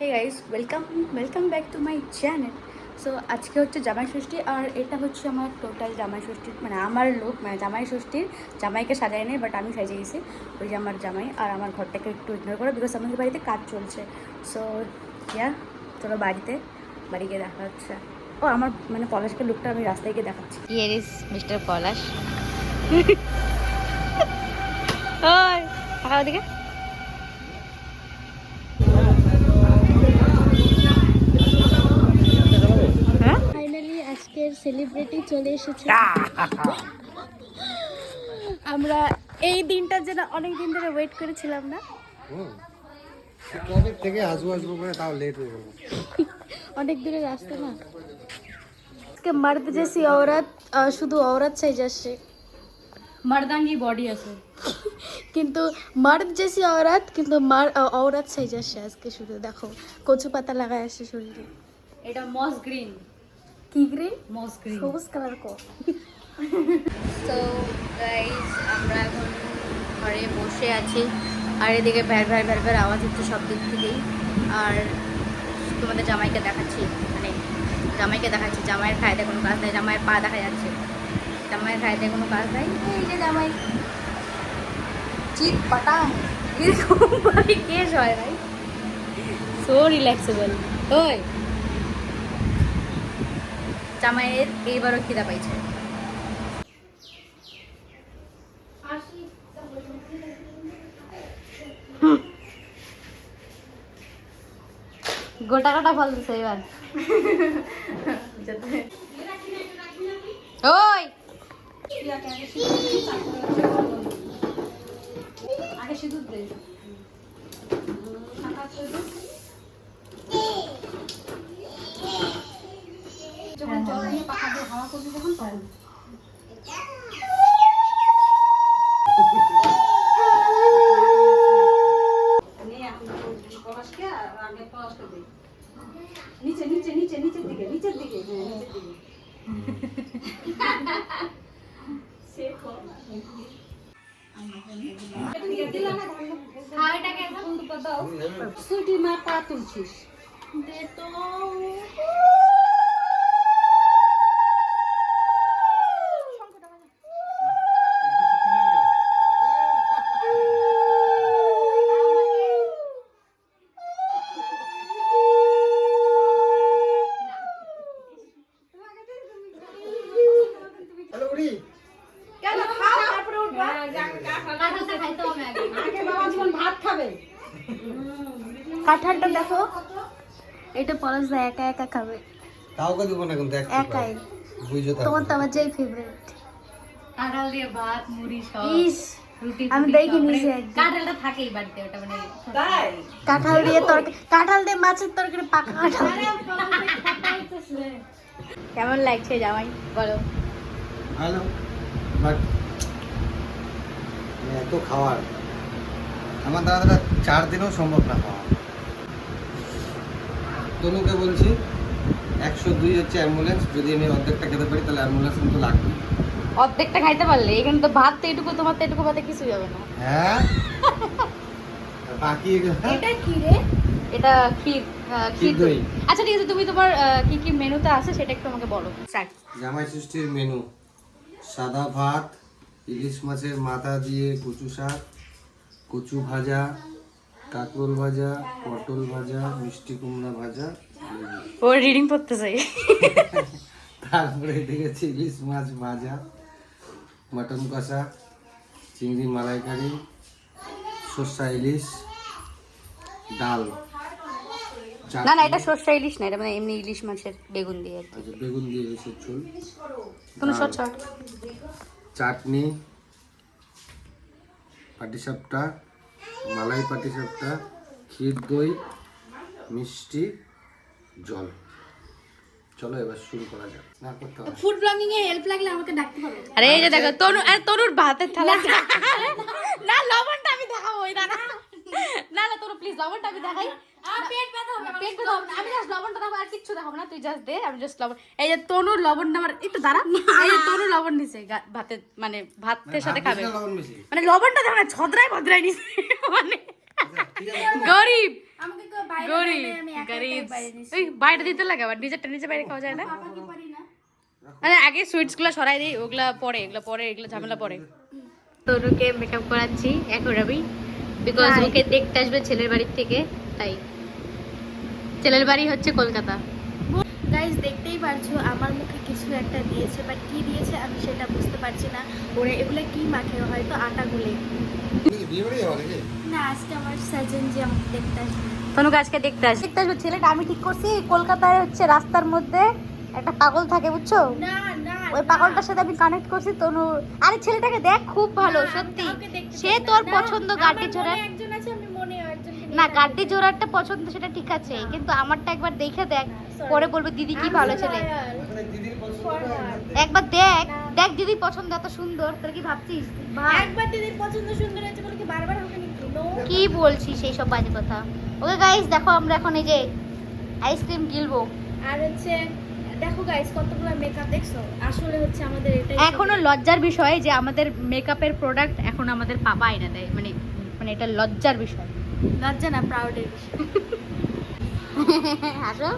Hey guys welcome welcome back to my channel so আজকে হচ্ছে জামাই ষষ্ঠী আর এটা হচ্ছে আমার টোটাল জামাই ষষ্ঠীর মানে আমার লোক মানে জামাই ষষ্ঠীর জামাইকে সাজায় নেই বাট আমি সাজিয়ে গেছি ওই যে আমার জামাই আর আমার ঘরটাকে একটু ইগনোর করো বিকজ আমাদের বাড়িতে কাজ চলছে। সো ইয়া চলো বাড়িতে বাড়ি গিয়ে দেখা হচ্ছে। ও আমার মানে পলাশকে লুকটা আমি রাস্তায় গিয়ে দেখাচ্ছি। হিয়ার ইজ মিস্টার পলাশ ওই ওদিকে? সেলিব্রিটি চলে এসেছে আমরা এই দিনটার জন্য অনেক দিন ধরে ওয়েট করেছিলাম না কবে থেকে আসবো আসবো করে তাও লেট হয়ে গেল অনেক দূরের রাস্তা না আজকে মার্দ জেসি औरत আহ, শুধু औरत সাইজ আসছে মর্দাঙ্গি বডি আছে কিন্তু মার্দ জেসি औरत কিন্তু মার আহ, औरत সাইজ আসছে আজকে শুধু দেখো কচু পাতা লাগায় আসছে শরীরে এটা মস গ্রিন কি গ্রিন মস গ্রিন সবুজ কালার কো। তো গাইজ আমরা এখন ঘরে বসে আছি। আর এদিকে ভ্যার ভ্যার ভ্যার ভ্যার আওয়াজ হচ্ছে সব দিক থেকেই। আর তোমাদের জামাইকে দেখাচ্ছি মানে জামাইকে দেখাচ্ছি। জামাইয়ের খায়তে কোনো কাজ নেই জামাইয়ের পা দেখা যাচ্ছে। জামাইয়ের খায়তে কোনো কাজ নেই। এই যে জামাই। চিত পাটা। এরকম কেস হয় ভাই। সো রিল্যাক্সেবল ওই। জামাইয়ের এইবারও খিদা পাইছে। গোটা গোটা ফল দিছে এবার ওই! আগে সিঁদুর দে যখন জল দিয়ে পাখা দিয়ে হাওয়া করবি যখন তখন নে এখন পলাশকে আর আগে পলাশকে দে নিচে নিচে নিচে নিচের দিকে নিচের দিকে হ্যাঁ নিচের দিকে। সে কর। সুটি মা পা তুলছিস হ্যালো কাঁঠালটা দেখো। এটা পলাশ দা একা একা খাবে। কাউকে দেবো না কিন্তু একাই বুঝো তোমার তো আমার যেই ফেভারিট কাঁঠাল দিয়ে ভাত মুড়ি সব ইস আমি দেখি সব, মানে। কাঁঠালটা থাকেই বাড়িতে ওটা মানে তাই? কাঁঠাল দিয়ে তরকারি কাঁঠাল দিয়ে মাছের তরকারি পাকা কাঁঠাল। কেমন লাগছে জামাই? বলো। ভালো বাট এত খাওয়ার। আমার দাদা চার দিনেও সম্ভব না খাওয়া তনুকে বলছি একশো দুই হচ্ছে অ্যাম্বুলেন্স যদি আমি অর্ধেকটা খেতে পারি তাহলে অ্যাম্বুলেন্স কিন্তু লাগবে। অর্ধেকটা খাইতে পারলে? এখানে তো ভাত তো এটুকু তোমার তো এটুকু ভাতে কিছু যাবে না। হ্যাঁ? বাকি এটা কি রে? এটা ক্ষীর ক্ষীর দই। আচ্ছা ঠিক আছে তুমি তোমার আহ, কি কি মেনুতে আছে সেটা একটু আমাকে বলো। জামাই ষষ্ঠীর মেনু সাদা ভাত ইলিশ মাছের মাথা দিয়ে কচু শাক কচু ভাজা কাঁকরোল ভাজা পটল ভাজা মিষ্টি কুমড়া ভাজা। ও রিডিং পড়তে চাই। তারপরে দেখেছি ইলিশ মাছ ভাজা মটন কষা চিংড়ি মালাইকারি সর্ষা ইলিশ ডাল। না না এটা সর্ষে ইলিশ না এটা মানে এমনি ইলিশ মাছের বেগুন দিয়ে আচ্ছা, বেগুন দিয়ে ইলিশের ঝোল। কোনো সরষে চাটনি। পাটিসাপটা মালাই পাটিসাপটা ক্ষীর দই মিষ্টি জল। চলো এবার শুরু করা যাক। না করতে হবে ফুড ব্লগিং এ হেল্প লাগলে আমাকে ডাকতে পারো আরে এই যে দেখো তনু আর তনুর ভাতের থালা। না লবণটা আমি দেখাবো ওই দাঁড়া। না না তনু প্লিজ লবণটা আমি দেখাই। পেট ব্যথা হবে পেট ব্যথা হবে আমি জাস্ট লবণটা দেখাবো আর কিচ্ছু দেখাবো না তুই জাস্ট দে আমি জাস্ট লবণ। এই যে তনুর লবণটা আমার একটু দাঁড়া এই যে তনুর লবণ নিছে মানে ভাতের সাথে খাবে। মানে লবণটা দেখো না ছদরাই ভদ্রাই নিছে মানে। গরিব। আমাকে কেউ বাইরে গরিব গরিব। বাইরে দিতে লাগে আবার নিজেরটা নিজে বাইরে খাওয়া যায় না? মানে আগে সুইটসগুলো সরাই দিই ওগুলা পরে এগুলো পরে এগুলো ঝামেলা পরে। তনুকে মেকআপ করাচ্ছি এখন আমি বিকজ ওকে দেখতে আসবে ছেলের বাড়ির থেকে তাই। ছেলের বাড়ি হচ্ছে কলকাতা। গাইজ দেখতেই পারছ আমার মুখে কিছু একটা দিয়েছে বাট কি দিয়েছে আমি সেটা বুঝতে পারছি না। ওরা এগুলো কি মাখে? হয়তো আটা গুলে না আজকে আমার সার্জন যে আমাকে দেখতে আসবে। তনুকে আজকে দেখতে আসবে। দেখতে আসবে ছেলেটা আমি ঠিক করছি কলকাতায় হচ্ছে রাস্তার মধ্যে একটা পাগল থাকে বুঝছ? না না ওই পাগলটার সাথে আমি কানেক্ট করছি তনু। আরে ছেলেটাকে দেখ খুব ভালো সত্যি। সে তোর পছন্দ আমার গাড্ডি জোড়া। একজন আছে আমি মনে একজনকে নিয়ে না। গাড্ডি জোড়াটা পছন্দ সেটা ঠিক আছে। কিন্তু আমারটা একবার দেখে দেখ পরে বলবে দিদি কি ভালো ছেলে. দিদির Forward. একবার দেখ দেখ দিদি পছন্দ এত সুন্দর তোর কি ভাবছিস? একবার দিদির পছন্দ সুন্দর হয়েছে বলে কি বারবার হবে কি বলছিস সেই সব বাজে কথা? ওকে গাইস দেখো আমরা এখন এই যে আইসক্রিম গিলবো। আর হচ্ছে দেখো গাইস কতগুলো মেকআপ দেখছ? আসলে হচ্ছে আমাদের এটা এখনও লজ্জার বিষয় যে আমাদের মেকআপের প্রোডাক্ট এখন আমাদের পাবা আইনা দেয়। মানে মানে এটা লজ্জার বিষয়। লজ্জা না প্রাউডের বিষয়। হাসো